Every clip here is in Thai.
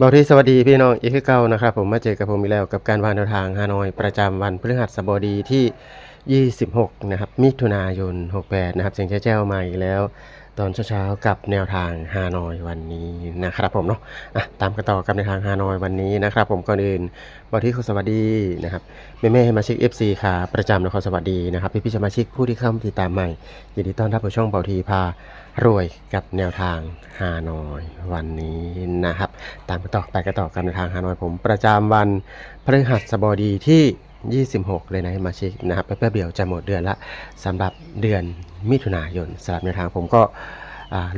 บอที่สวัสดีพี่น้องอีกคือเก่านะครับผมมาเจอกับผมอีกแล้วกับการวางแนวทางฮานอย ประจำวันพฤหัสบดีที่ 26 นะครับมิถุนายน 68 นะครับเสียงแจ้วมาอีกแล้ว ตอนเช้าๆกับแนวทางฮานอยวันนี้นะครับผมเนาะอะตามกันต่อกับแนวทางฮานอยวันนี้นะครับ ผมก่อนอื่นบอที่ขอสวัสดีนะครับแม่แม่มาชิก FC ค่ะประจำนครสวัสดีนะครับพี่พี่สมาชิกผู้ที่เข้ามาติดตามใหม่ยินดีต้อนรับสู่ช่องเบาทีพารวยกับแนวทางฮานอยวันนี้นะครับ ตามกันต่อไปกันต่อกันในวทางฮานอยผม ประจำวันพฤหัสบดีที่ 26 เลยนะมาชิกนะครับแป๊บๆเดียวจะหมดเดือนละสำหรับเดือนมิถุนายนสำหรับในวทางผมก็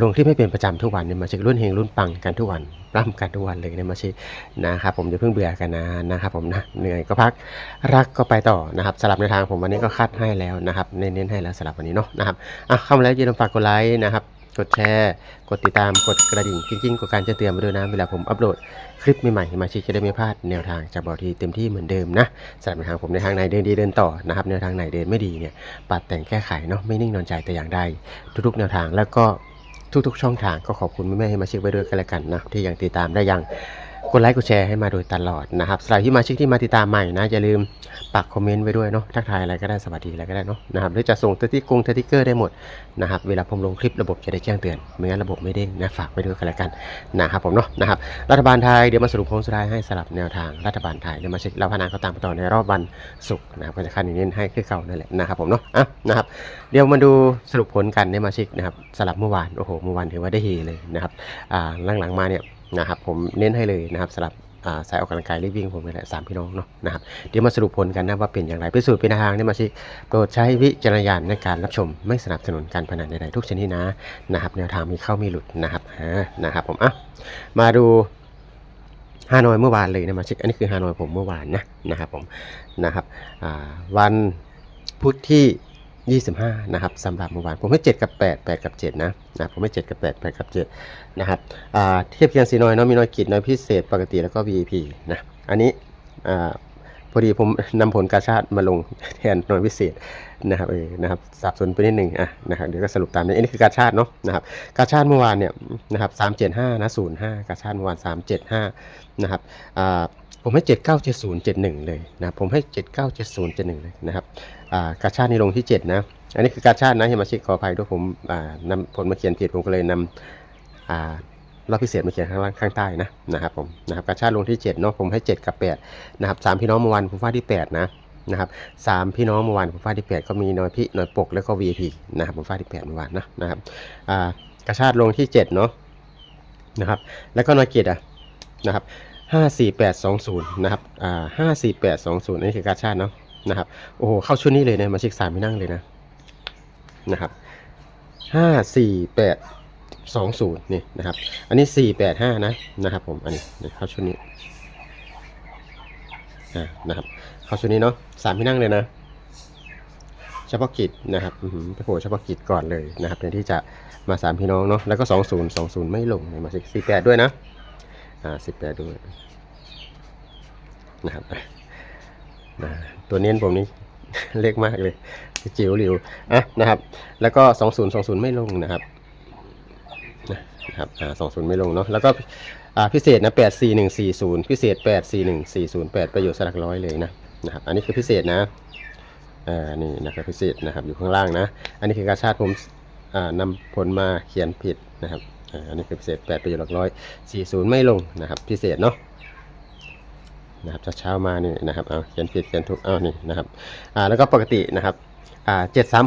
ลงที่ไม่เป็นประจำทุกวันเนี่ยมาชิกรุ่นเฮงรุ่นปังกันทุกวันร่ำกันทุกวันเลยเนี่ยมาชิกนะครับผมจะเพิ่งเบื่อกันนะนะครับผมนะเหนื่อยก็พักรักก็ไปต่อนะครับสำหรับในทางผมวันนี้ก็คัดให้แล้วนะครับเน้นให้แล้วสำหรับวันนี้เนาะนะครับอะเข้ามาแล้วอย่าลืมฝากกดไลค์นะครับกดแชร์ กดติดตาม กดกระดิ่งกิ้งๆกดการแจ้งเตือนมาด้วยนะ เวลาผมอัปโหลด คลิปใหม่ๆมาชิกจะได้ไม่พลาดแนวทางจากบอทีเต็มที่เหมือนเดิมนะสำหรับแนวทางผมในทางไหนเดินดีเดินต่อนะครับแนวทางไหนเดินไม่ดีเนี่ยปรับแต่งแก้ไขเนาะไม่นิ่งนอนใจแต่อย่างใดทุกๆ แนวทางแล้วก็ทุกๆ ช่องทางก็ขอบคุณแม่ๆให้มาชิกไว้ด้วยกันแล้วกันนะที่ยังติดตามได้ยัง กดไลค์กดแชร์ให้มาโดยตลอดนะครับสำหรับที่มาชิกที่มาติดตามใหม่นะอย่าลืมปักคอมเมนต์ไว้ด้วยเนาะทักทายอะไรก็ได้สวัสดีอะไรก็ได้เนาะนะครับหรือจะส่งสติ๊กกงสติ๊กเกอร์ได้หมดนะครับเวลาผมลงคลิประบบจะได้แจ้งเตือนไม่งั้นระบบไม่เด้งนะฝากไว้ด้วยกันแล้วกันนะครับผมเนาะนะครับรัฐบาลไทยเดี๋ยวมาสรุปโค้งสุดท้ายให้สลับแนวทางรัฐบาลไทยเดี๋ยวมาเช็คแล้วพนาก็ตามต่อในรอบวันศุกร์นะครับก็จะคันนี้ให้คือเก่านั่นแหละนะครับผมเนาะอะนะครับเดี๋ยวมาดูสรุปผลกันในมาเช็คนะครับสลับเมื่อวานโอ้โหเมื่อวานถือว่าได้เฮเลยนะครับอ่าหลังๆมาเนี่ย นะครับผมเน้นให้เลยนะครับสลับสายออกกำลังกายรีบวิ่งผมนี่แหละสามพี่น้องเนาะนะครับเดี๋ยวมาสรุปผลกันนะว่าเป็นอย่างไรพิสูจน์เป็นทางในมาช็คโปรดใช้วิจารณญาณในการรับชมไม่สนับสนุนการพนันใดๆทุกชนิดนะนะครับแนวทางมีเข้ามีหลุดนะครับนะครับผมอะมาดูฮานอยเมื่อวานเลยนะมาช็คอันนี้คือฮานอยผมเมื่อวานนะนะครับผมนะครับวันพุธที่ 25 นะครับสำหรับเมื่อวานผมให้ 7 กับ 8 8 กับ 7 นะนะผมให้ 7 กับ 8 8 กับ 7 นะครับเทียบเคียงสีน้อยเนาะมีน้อยกิจน้อยพิเศษปกติแล้วก็ VIP นะอันนี้พอดีผมนำผลกาชาติมาลงแทนน้อยพิเศษนะครับเออนะครับสับสนไปนิดหนึ่งอะนะครับเดี๋ยวก็สรุปตามนี้อันนี้คือกาชาติเนาะนะครับกาชาติเมื่อวานเนี่ยนะครับ375นะ05กาชาติเมื่อวาน375นะครับอ่าผมให้ 797071 เลยนะ ผมให้ 797071 เลยนะครับ กาชาตินี่ลงที่ 7 นะ อันนี้คือกาชาตินะเฮมาชิขออภัยด้วยผมอ่านำผลมาเขียนผิดผมก็เลยนำรอบพิเศษมาเขียนข้างล่างข้างใต้นะนะครับผมนะครับกาชาติลงที่7เนาะผมให้ 7 กับ 8 นะครับสามพี่น้องเมื่อวานผมฟาดที่ 8 นะนะครับสามพี่น้องเมื่อวานผมฟาดที่ 8 ก็มีน้อยพี่น้อยปกแล้วก็ VIP นะครับผมฟาดที่ 8 เมื่อวานนะนะครับกาชาติลงที่ 7 เนาะนะครับแล้วก็นอยเกียรติอะนะครับห้าสี่แปดสองศูนย์นะครับอ่าห้าสี่แปดสองศูนย์นี่คือกาชาติเนาะ นะครับ โอ้โห เข้าชุดนี้เลยนะมาเช็คสามไม่นั่งเลยนะ นะครับห้าสี่แปดสองศูนย์นี่นะครับ อันนี้สี่แปดห้านะนะครับ ผม อันนี้เข้าชุดนี้นะครับ เข้าชุดนี้เนาะสามไม่นั่งเลยนะ เฉพาะกิจนะครับอือหือไปโผล่เฉพาะกิจก่อนเลยนะครับในที่จะมาสามพี่น้องเนาะ แล้วก็สองศูนย์สองศูนย์ไม่ลงเนี่ยมาช็คสี่แปดด้วยนะ อ่าสิบแปดด้วยนะครับ นะตัวเน้นผมนี่ เล็กมากเลยจิ๋วหลิวอะนะครับ แล้วก็สองศูนย์สองศูนย์ไม่ลงนะครับนะครับอ่าสองศูนย์ไม่ลงเนาะแล้วก็อ่าพิเศษนะแปดสี่หนึ่งสี่ศูนย์พิเศษแปดสี่หนึ่งสี่ศูนย์แปดประโยชน์สลักร้อยเลยนะนะครับอันนี้คือพิเศษนะอ่านี่นะครับพิเศษนะครับอยู่ข้างล่างนะ อันนี้คือกาชาติผมอ่านำผลมาเขียนผิดนะครับอ่าอันนี้คือพิเศษแปดประโยชน์หลักร้อย40ไม่ลงนะครับพิเศษเนาะ นะครับเช้ามานี่นะครับเอาเขียนผิดเขียนถูกเอานี่นะครับอ่าแล้วก็ปกตินะครับอ่า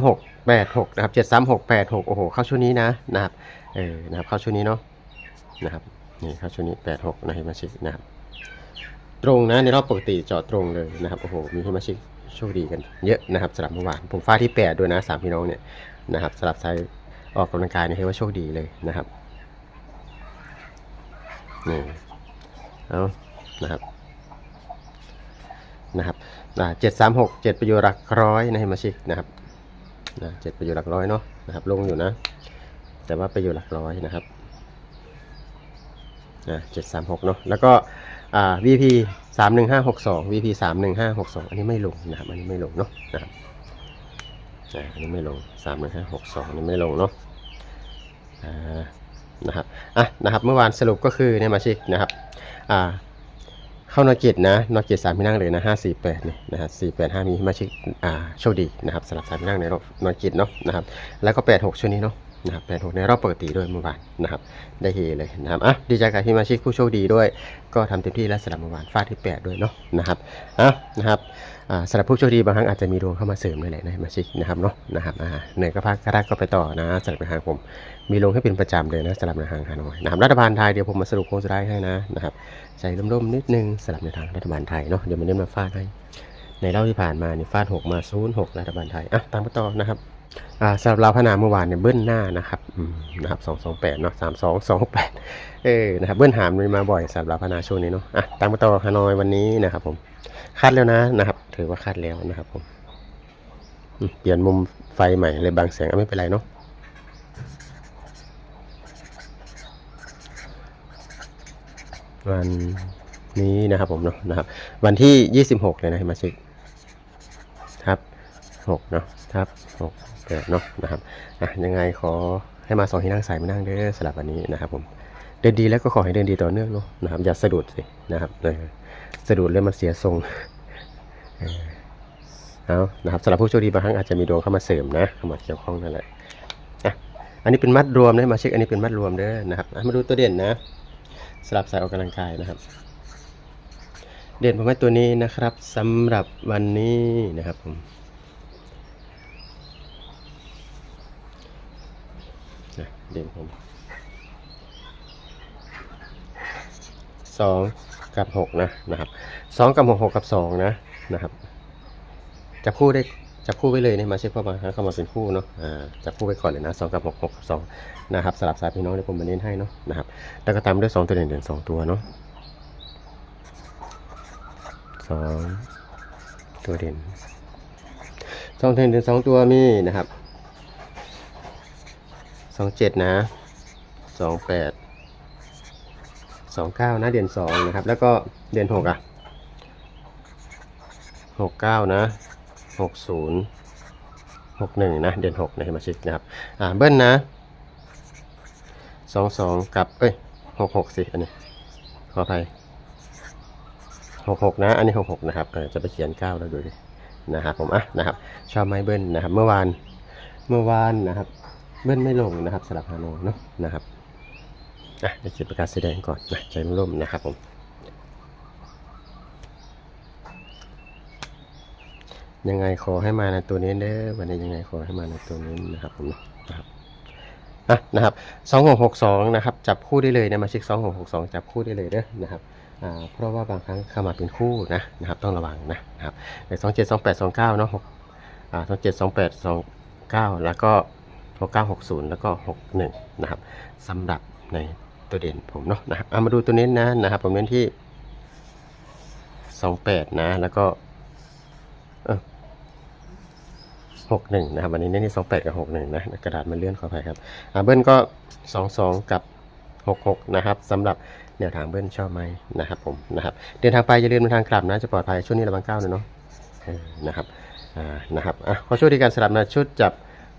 736 86นะครับ736 86โอ้โหเข้าชุดนี้นะนะครับเออนะครับเข้าชุดนี้เนาะนะครับนี่เข้าชุดนี้86นะเฮมาชิกนะครับตรงนะในรอบปกติจาะตรงเลยนะครับโอ้โหมีเฮมาชิกโชคดีกันเยอะนะครับสำหรับเมื่อวานผมฟาดที่8ด้วยนะสามพี่น้องเนี่ยนะครับสำหรับใช้ออกกำลังกายเนี่ยเรียว่าโชคดีเลยนะครับนี่เอานะครับ นะครับเจ็ดสามหกเจ็ดประโยชน์หลักร้อยนะให้มาชิกนะครับนะเจ็ดประโยชน์หลักร้อยเนาะนะครับลงอยู่นะ แต่ว่าประโยชน์หลักร้อยนะครับนะเจ็ดสามหกเนาะแล้วก็อ่า VP สามหนึ่งห้าหกสอง VP สามหนึ่งห้าหกสองอันนี้ไม่ลงนะครับอันนี้ไม่ลงเนาะนะครับอันนี้ไม่ลงสามหนึ่งห้าหกสองอันนี้ไม่ลงเนาะอ่านะครับอะนะครับเมื่อวานสรุปก็คือเนี่ยมาชิกนะครับอ่า เข้านอเกตนะนอเกตสามพี่นั่งเลยนะห้าสี่แปดนี่นะฮะสี่แปดห้ามีมาชิกอ่าโชคดีนะครับสำหรับสามพี่นั่งในรอบนอเกตเนาะนะครับแล้วก็แปดหกชุดนี้เนาะ นะครับแปดหกในรอบปกติด้วยเมื่อวานนะครับได้เฮเลยนะครับอะดีใจกับที่มาชิกผู้โชคดีด้วย ก็ทำเต็มที่แล้วสำหรับเมื่อวานฟาดที่แปดด้วยเนาะนะครับอะนะครับอ่าสำหรับผู้โชคดีบางครั้งอาจจะมีดวงเข้ามาเสริมเลยแหละนะมาชิกนะครับเนาะนะครับอ่าเหนื่อยก็พักก็ได้ก็ไปต่อนะสำหรับในทางผม มีลงให้เป็นประจำเลยนะสำหรับในทางฮานอยนะครับรัฐบาลไทยเดี๋ยวผมมาสรุปโค้งสุดท้ายให้นะนะครับใจร่มๆนิดนึงสำหรับในทางรัฐบาลไทยเนาะเดี๋ยวมันเริ่มมาฟาดให้ ในเล่าที่ผ่านมาเนี่ยฟาดหกมาศูนย์หกรัฐบาลไทยอะตามกันต่อนะครับอ่าสำหรับเราพนาเมื่อวานเนี่ยเบิ้ลหน้านะครับอืมนะครับสองสองแปดเนาะสามสองสองแปดเออนะครับเบิ้ลหามมันมาบ่อยสำหรับเราพนาช่วงนี้เนาะอะตามกันต่อฮานอยวันนี้นะครับผมคัดแล้วนะนะครับ ถือว่าคัดแล้วนะครับผมเปลี่ยนมุมไฟใหม่เลยบางแสงไม่เป็นไรเนาะวันนี้นะครับผมเนาะนะครับ วันที่ 26 เลยนะมาเช็ค 6เนาะครับ6แปดเนาะนะครับอะยังไงขอให้มาสองที่นั่งใส่มานั่งเด้อสลับวันนี้นะครับผมเดินดีแล้วก็ขอให้เดินดีต่อเนื่องเนาะนะครับอย่าสะดุดสินะครับเออสะดุดแล้วมันเสียทรงเอานะครับสำหรับผู้โชคดีบางครั้งอาจจะมีดวงเข้ามาเสริมนะเข้ามาเกี่ยวข้องนั่นแหละอะอันนี้เป็นมัดรวมนะมาเช็คอันนี้เป็นมัดรวมเด้อนะครับอะมาดูตัวเด่นนะสำหรับสายออกกำลังกายนะครับ เด่นผมให้ตัวนี้นะครับสำหรับวันนี้นะครับผมนะ เด่นผมสองกับหกนะนะครับสองกับหกหกกับสองนะนะครับจับคู่ได้จับคู่ไว้เลยเนี่ยมาเช็คเข้ามาเข้ามาเป็นคู่เนาะอ่าจับคู่ไว้ก่อนเลยนะสองกับหกหกกับสองนะครับสลับสายพี่น้องเดี๋ยวผมมาเน้นให้เนาะนะครับแล้วก็ตามด้วยสองตัวเด่นเด่นสองตัวเนาะสองตัวเด่นสองตัวเด่นเด่นสองตัวมีนะครับ สองเจ็ดนะสองแปดสองเก้านะเด่นสองนะครับ แล้วก็เด่นหกอะหกเก้านะหกศูนย์หกหนึ่งนะเดือนหกในมาชิกนะครับอ่าเบิ้ลนะสองสองกับเอ้ยหกหกสิอันนี้ขออภัยหกหกนะ อันนี้หกหกนะครับจะไปเขียนเก้าแล้วดูดินะครับผมอะนะครับชอบไหมเบิ้ลนะครับ เมื่อวานเมื่อวานนะครับ เบิ้ลไม่ลงนะครับสลับฮานอยเนาะนะครับอะเดี๋ยวเขียนประกาศแสดงก่อนนะใจร่มนะครับผมยังไงขอให้มาในตัวนี้เด้อวันนี้ยังไงขอให้มาในตัวนี้นะครับผมนะครับอะนะครับสองหกหกสองนะครับจับคู่ได้เลยนะมาเช็คสองหกหกสองจับคู่ได้เลยเด้อนะครับอ่าเพราะว่าบางครั้งเข้ามาเป็นคู่นะนะครับต้องระวังนะนะครับสองเจ็ดสองแปดสองเก้าเนาะหกอ่าสองเจ็ดสองแปดสองเก้าแล้วก็ หกเก้าหกศูนย์แล้วก็หกหนึ่งนะครับสำหรับในตัวเด่นผมเนาะนะครับเอามาดูตัวเน้นนะนะครับ ผมเน้นที่สองแปดนะ แล้วก็หกหนึ่งนะครับวันนี้เน้นที่สองแปดกับหกหนึ่งนะกระดาษมันเลื่อนขออภัยครับอ่าเบิ้ลก็สองสองกับหกหกนะครับสำหรับแนวทางเบิ้ลชอบไหมนะครับผมนะครับเดินทางไปอย่าลืมเดินทางกลับนะจะปลอดภัยช่วงนี้ระวังก้าวหนะเนาะนะครับอ่านะครับอะขอช่วยดีการสลับนะชุดจับ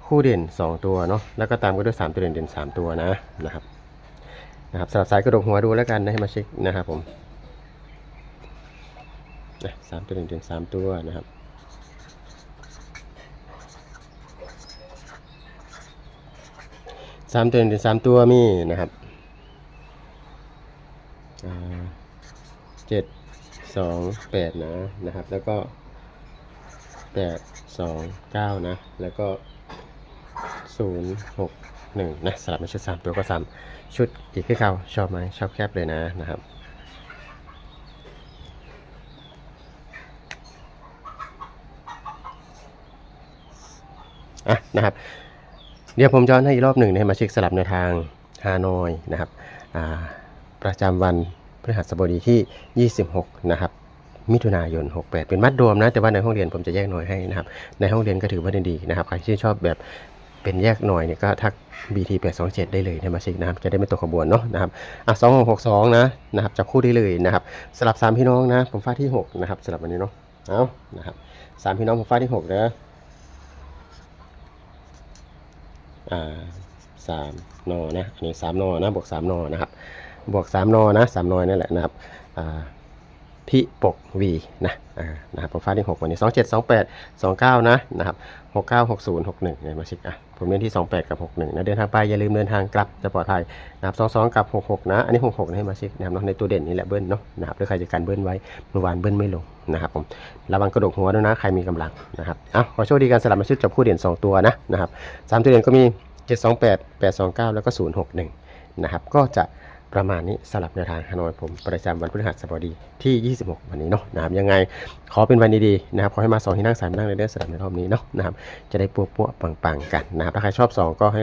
คู่เด่น 2 ตัวเนาะแล้วก็ตามกันด้วย 3 ตัวเด่นเด่น 3 ตัวนะนะครับนะครับสลับสายกระดกหัวดูแล้วกันนะให้มาเช็คนะครับผมนะสามตัวเด่นเด่นสามตัวนะครับสามตัวหนึ่งสามตัวมีนะครับเจ็ดสองแปดนะนะครับ แล้วก็แปดสองเก้านะ แล้วก็ ศูนย์หกหนึ่งนะสลับมาชุดสามตัวก็สามชุดอีกที่เขาชอบไหมชอบแคบเลยนะนะครับอะนะครับเดี๋ยวผมย้อนให้อีกรอบหนึ่งนะมาเช็คสลับในทางฮานอยนะครับประจำวันพฤหัสบดีที่ 26 นะครับ มิถุนายน 68 เป็นมัดรวมนะ แต่ว่าในห้องเรียนผมจะแยกหน่วยให้นะครับ ในห้องเรียนก็ถือว่าดีนะครับ ใครที่ชอบแบบ เป็นแยกหน่วยเนี่ยก็ทัก BT 827ได้เลยนะมาช็คนะครับจะได้ไม่ตกขบวนเนาะนะครับอะ2662นะนะครับจับคู่ได้เลยนะครับสลับ3พี่น้องนะผมฟาดที่6นะครับสลับวันนี้เนาะเอานะครับสามพี่น้องผมฟาดที่6เด้ออ่าสามนอนะอันนี้สามนอนะบวกสามนอนะครับบวกสามนอนะสามนอนั่นแหละนะครับอ่า พิปกวีนะนะครับผมฟ้าดที่หกวันนี้สองเจ็ดสองแปดสองเก้านะนะครับหกเก้าหกศูนย์หกหนึ่งเนี่ยมาชิกอะผมเน้นที่สองแปดกับหกหนึ่งนะเดินทางไปอย่าลืมเดินทางกลับจะปลอดภัยนะครับสองสองกับหกหกนะอันนี้หกหกให้มาชิกนะครับเนาะในตัวเด่นนี่แหละเบิ้ลเนาะนะครับหรือใครจะกันเบิ้ลไว้เมื่อวานเบิ้ลไม่ลงนะครับผมระวังกระดกหัวด้วยนะใครมีกำลังนะครับอะขอโชคดีกันสลับมาชุดจับคู่เด่นสองตัวนะนะครับสามตัวเด่นก็มีเจ็ดสองแปดแปดสองเก้าแล้วก็ศูนย์หกหนึ่งนะครับก็จะ ประมาณนี้สลับแนวทางฮานอยผมประจำวันพฤหัสบดีที่ 26 วันนี้เนาะนะครับยังไงขอเป็นวันดีๆนะครับขอให้มาสองที่นั่งสามนั่งเลยเด้อสลับในรอบนี้เนาะนะครับจะได้ปัวปัวปังๆกันนะครับถ้าใครชอบ 2 ก็ให้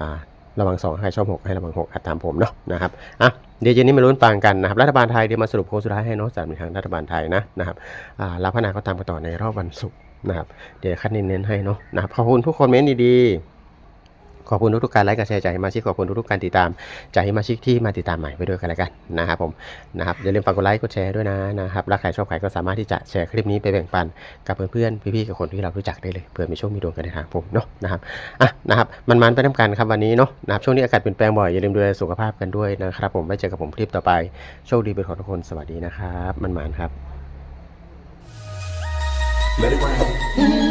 อ่าระวัง 2ใครชอบ 6 ให้ระวัง6อัดตามผมเนาะนะครับอะเดี๋ยวเย็นนี้มาลุ้นปังกันนะครับรัฐบาลไทยเดี๋ยวมาสรุปโค้งสุดท้ายให้เนาะสามในทางรัฐบาลไทยนะนะครับอ่ารับพนาก็ตามกันต่อในรอบวันศุกร์นะครับเดี๋ยวคัดเน้นๆให้เนาะนะครับขอบคุณทุกคอมเม้นดีๆ ขอบคุณทุกๆการไลค์การแชร์จากให้มาชิกขอบคุณทุกๆการติดตามจากให้มาชิกที่มาติดตามใหม่ไปด้วยกันแล้วกันนะครับผมนะครับอย่าลืมฝากกดไลค์กดแชร์ด้วยนะนะครับรักใครชอบใครก็สามารถที่จะแชร์คลิปนี้ไปแบ่งปันกับเพื่อนๆพี่ๆกับคนที่เรารู้จักได้เลยเพื่อมีโชคมีดวงกันในทางผมเนาะนะครับอะนะครับมันมันๆไปทำกันครับวันนี้เนาะนะครับช่วงนี้อากาศเปลี่ยนแปลงบ่อยอย่าลืมดูแลสุขภาพกันด้วยนะครับผมไว้เจอกับผมคลิปต่อไปโชคดีเป็นของทุกคนสวัสดีนะครับมันมันๆครับ Let it rain.